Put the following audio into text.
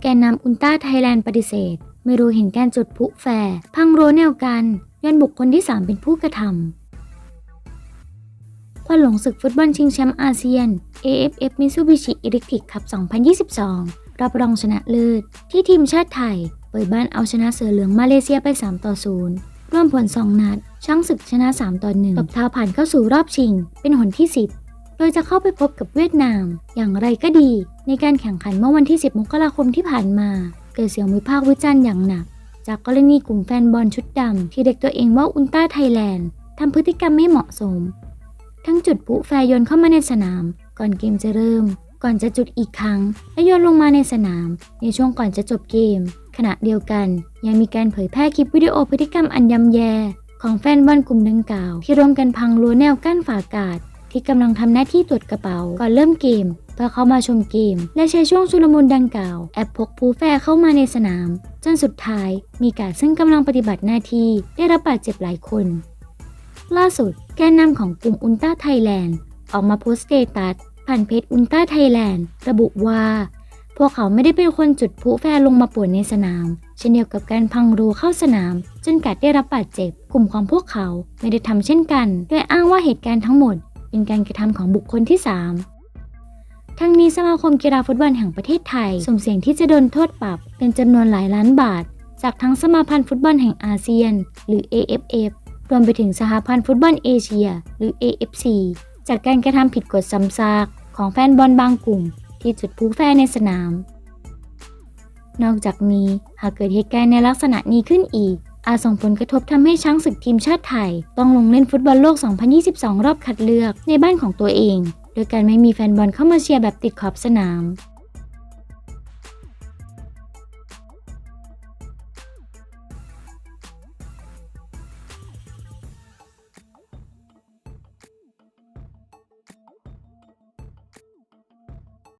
แกนนำอุลตร้าไทยแลนด์ปฏิเสธ ไม่รู้เห็นการจุดพลุแฟร์พังรั้วแนวกันย้อนบุคคลที่ 3 เป็นผู้กระทำควันหลงศึกฟุตบอลชิงแชมป์อาเซียน AFF Mitsubishi Electric Cup 2022 รับรองชนะเลิศ ที่ทีมชาติไทย เปิดบ้านเอาชนะเสือเหลืองมาเลเซียไป 3 ต่อ 0 ร่วมผล 2 นัดช่างศึกชนะ 3 ต่อ 1ตบเท้าผ่านเข้าสู่รอบชิง เป็นหนที่ 10 โดยจะเข้าไปพบกับเวียดนาม อย่างไรก็ดี ในการแข่งขันเมื่อวันที่ 10 มกราคมที่ผ่านมา เกิดเสียงวิพากษ์วิจารณ์อย่างหนัก จากกรณีกลุ่มแฟนบอลชุดดำที่เด็กตัวเองว่าอุลตร้าไทยแลนด์ทำพฤติกรรมไม่เหมาะสม ทั้งจุดพลุแฟยนเข้ามาในสนาม ก่อนเกมจะเริ่ม ก่อนจะจุดอีกครั้ง และโยนลงมาในสนาม ในช่วงก่อนจะจบเกม ขณะเดียวกัน ยังมีการเผยแพร่คลิปวิดีโอพฤติกรรมอันยำแย่ของแฟนบอลกลุ่มดังกล่าว ที่ร่วมกันพังรั้วแนวกั้นฝาอากาศ ที่กำลังทำหน้าที่ตรวจกระเป๋าก่อนเริ่มเกมเพื่อเข้ามาชมเกม และใช้ช่วงชุลมุนดังกล่าวแอบพกพลุแฟเข้ามาในสนาม จนสุดท้ายมีการซึ่งกำลังปฏิบัติหน้าที่ได้รับบาดเจ็บหลายคน ล่าสุดแกนนำของกลุ่มอุลตร้าไทยแลนด์ออกมาโพสต์สเตตัสผ่านเพจอุลตร้าไทยแลนด์ระบุว่า พวกเขาไม่ได้เป็นคนจุดพลุแฟลงมาป่วนในสนามเช่นเดียวกับการพังรูเข้าสนาม จนกัดได้รับบาดเจ็บ กลุ่มของพวกเขาไม่ได้ทำเช่นกัน โดยอ้างว่าเหตุการณ์ทั้งหมด เป็นการกระทำของบุคคลที่ 3 ทั้งนี้สมาคมกีฬาฟุตบอลแห่งประเทศไทยส่งเสียงที่จะโดนโทษปรับเป็นจำนวนหลายล้านบาท จากทั้งสมาพันธ์ฟุตบอลแห่งอาเซียน หรือ AFF รวมไปถึงสหพันธ์ฟุตบอลเอเชีย หรือ AFC จากการกระทำผิดกฎซ้ำซากของแฟนบอลบางกลุ่ม ที่จุดพลุแฟร์ในสนาม นอกจากนี้หากเกิดเหตุการณ์ในลักษณะนี้ขึ้นอีก อาจส่งผลกระทบทำให้ช้างศึกทีมชาติไทย ต้องลงเล่นฟุตบอลโลก 2022 รอบคัดเลือกในบ้านของตัวเอง โดยการไม่มีแฟนบอลเข้ามาเชียร์แบบติดขอบสนาม